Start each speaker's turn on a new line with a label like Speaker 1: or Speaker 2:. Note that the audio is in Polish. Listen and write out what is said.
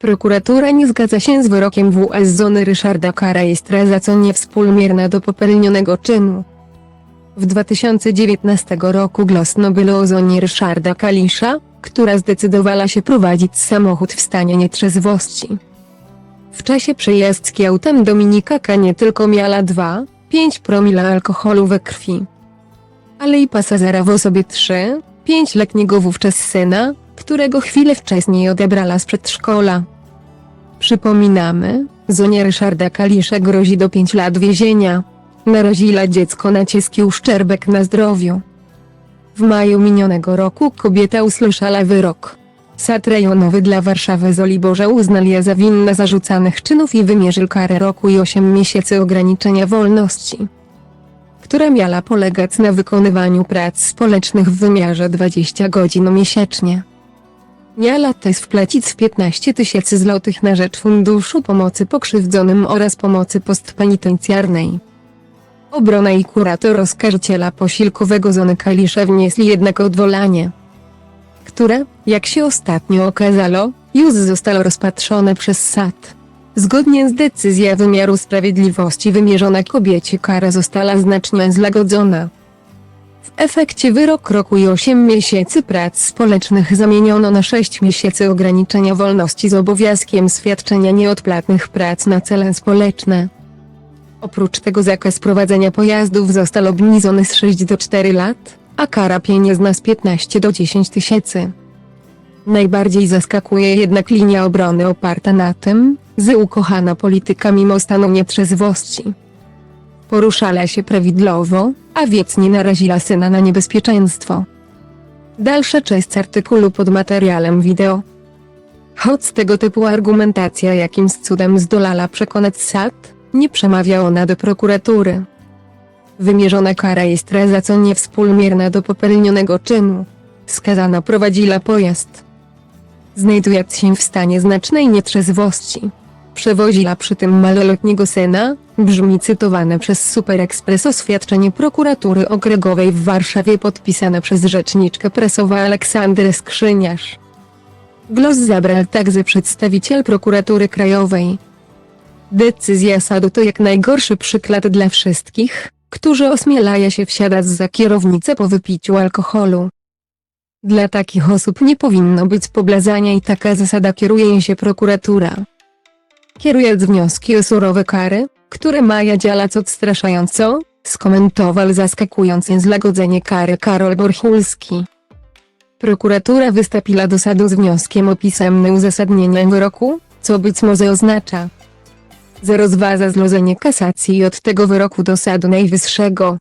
Speaker 1: Prokuratura nie zgadza się z wyrokiem WS Zony Ryszarda Karajstra za co niewspółmierna do popełnionego czynu. W 2019 roku głosno było o zonie Ryszarda Kalisza, która zdecydowała się prowadzić samochód w stanie nietrzeźwości. W czasie przejażdżki autem Dominika K. nie tylko miała 2, 5 promila alkoholu we krwi, ale i pasażera w osobie 3, 5-letniego wówczas syna, którego chwilę wcześniej odebrała z przedszkola. Przypominamy, Zonie Ryszarda Kalisza grozi do 5 lat więzienia. Naraziła dziecko na cieski uszczerbek na zdrowiu. W maju minionego roku kobieta usłyszała wyrok. Sąd rejonowy dla Warszawy Zoliborza uznał je za winne zarzucanych czynów i wymierzył karę roku i 8 miesięcy ograniczenia wolności, która miała polegać na wykonywaniu prac społecznych w wymiarze 20 godzin miesięcznie. Miała też wpłacić w 15 tysięcy złotych na rzecz Funduszu Pomocy Pokrzywdzonym oraz Pomocy Postpenitencjarnej. Obrona i kurator oskarżyciela posiłkowego Zony Kalisza wnieśli jednak odwołanie, które, jak się ostatnio okazało, już zostało rozpatrzone przez SAT. Zgodnie z decyzją wymiaru sprawiedliwości wymierzona kobiecie kara została znacznie złagodzona. W efekcie wyrok roku i 8 miesięcy prac społecznych zamieniono na 6 miesięcy ograniczenia wolności z obowiązkiem świadczenia nieodpłatnych prac na cele społeczne. Oprócz tego zakaz prowadzenia pojazdów został obniżony z 6 do 4 lat, a kara pieniężna z 15 do 10 tysięcy. Najbardziej zaskakuje jednak linia obrony oparta na tym, że ukochana polityka mimo stanu nietrzeźwości poruszała się prawidłowo, a więc nie naraziła syna na niebezpieczeństwo. Dalsza część artykułu pod materiałem wideo. Choć tego typu argumentacja jakimś cudem zdolała przekonać SAT, nie przemawia ona do prokuratury. Wymierzona kara jest za co niewspółmierna do popełnionego czynu. Skazana prowadziła pojazd. Znajdując się w stanie znacznej nietrzeźwości. Przewoziła przy tym maloletniego syna, brzmi cytowane przez Super Express oświadczenie prokuratury okręgowej w Warszawie podpisane przez rzeczniczkę prasową Aleksandrę Skrzyniarz. Głos zabrał także przedstawiciel prokuratury krajowej. Decyzja sadu to jak najgorszy przykład dla wszystkich, którzy osmielają się wsiadać za kierownicę po wypiciu alkoholu. Dla takich osób nie powinno być poblazania i taka zasada kieruje się prokuratura. Kierując wnioski o surowe kary, które mają działać odstraszająco, skomentował zaskakujące złagodzenie kary Karol Borchulski. Prokuratura wystąpiła do sadu z wnioskiem o pisemne uzasadnienie wyroku, co być może oznacza, że rozważa złożenie kasacji od tego wyroku do Sądu Najwyższego.